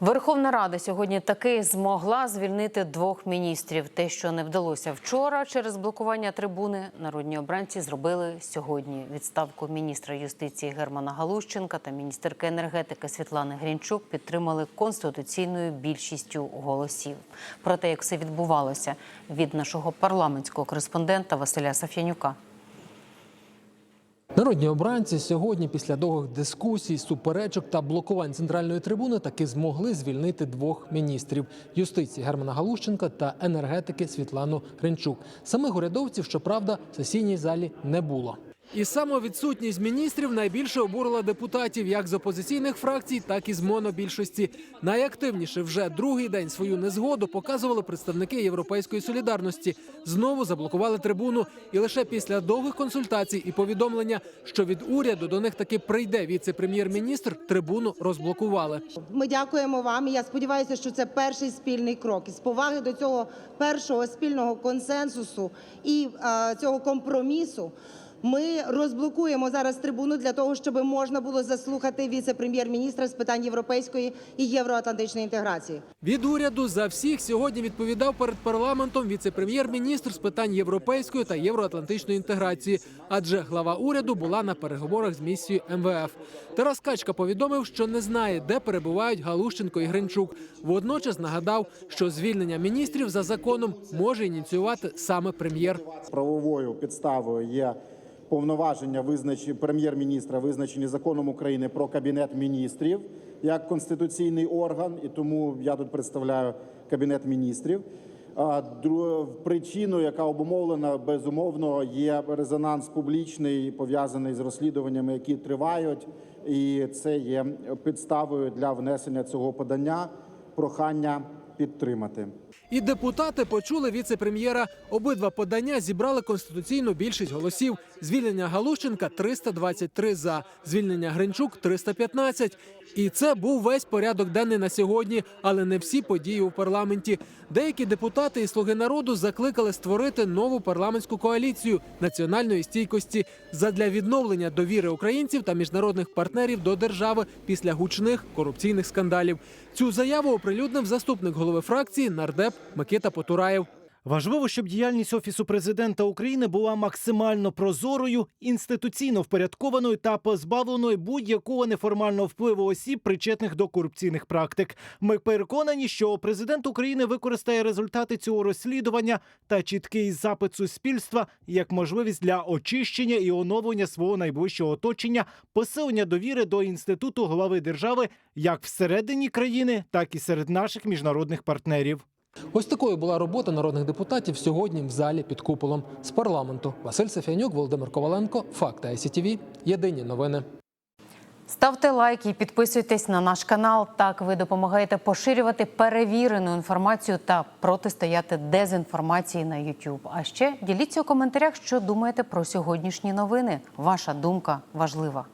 Верховна Рада сьогодні таки змогла звільнити двох міністрів. Те, що не вдалося вчора через блокування трибуни, народні обранці зробили сьогодні. Відставку міністра юстиції Германа Галущенка та міністерки енергетики Світлани Грінчук підтримали конституційною більшістю голосів. Про те, як все відбувалося від нашого парламентського кореспондента Василя Саф'янюка. Народні обранці сьогодні, після довгих дискусій, суперечок та блокувань центральної трибуни, таки змогли звільнити двох міністрів юстиції Германа Галущенка та енергетики Світлану Гринчук. Самих урядовців, щоправда, в сесійній залі не було. І саме відсутність міністрів найбільше обурила депутатів як з опозиційних фракцій, так і з монобільшості. Найактивніше вже другий день свою незгоду показували представники Європейської солідарності. Знову заблокували трибуну, і лише після довгих консультацій і повідомлення, що від уряду до них таки прийде віце-прем'єр-міністр, трибуну розблокували. Ми дякуємо вам. і Я сподіваюся, що це перший спільний крок. З поваги до цього першого спільного консенсусу і е, цього компромісу. Ми розблокуємо зараз трибуну для того, щоб можна було заслухати віце-прем'єр-міністра з питань європейської і євроатлантичної інтеграції. Від уряду за всіх сьогодні відповідав перед парламентом віце-прем'єр-міністр з питань європейської та євроатлантичної інтеграції, адже глава уряду була на переговорах з місією МВФ. Тарас Качка повідомив, що не знає, де перебувають Галущенко і Гринчук. Водночас нагадав, що звільнення міністрів за законом може ініціювати саме прем'єр. правовою підставою є повноваження визначені прем'єр-міністра, визначені законом України про кабінет міністрів як конституційний орган, і тому я тут представляю кабінет міністрів. Причиною, яка обумовлена, безумовно, є резонанс публічний, пов'язаний з розслідуваннями, які тривають, і це є підставою для внесення цього подання. Прохання підтримати. І депутати почули віце-прем'єра. Обидва подання зібрали конституційну більшість голосів. Звільнення Галущенка 323 за, звільнення Гринчук 315. І це був весь порядок денний на сьогодні, але не всі події у парламенті. Деякі депутати і слуги народу закликали створити нову парламентську коаліцію національної стійкості задля відновлення довіри українців та міжнародних партнерів до держави після гучних корупційних скандалів. Цю заяву оприлюднив заступник голови фракції нардеп Микита Потураєв. Важливо, щоб діяльність офісу президента України була максимально прозорою, інституційно впорядкованою та позбавленою будь-якого неформального впливу осіб, причетних до корупційних практик. Ми переконані, що президент України використає результати цього розслідування та чіткий запит суспільства як можливість для очищення і оновлення свого найближчого оточення, посилення довіри до інституту глави держави як всередині країни, так і серед наших міжнародних партнерів. Ось такою була робота народних депутатів сьогодні в залі під куполом з парламенту. Василь Сафянюк, Володимир Коваленко, Факти ICTV. Єдині новини. Ставте лайк і підписуйтесь на наш канал. Так ви допомагаєте поширювати перевірену інформацію та протистояти дезінформації на YouTube. А ще діліться у коментарях, що думаєте про сьогоднішні новини. Ваша думка важлива.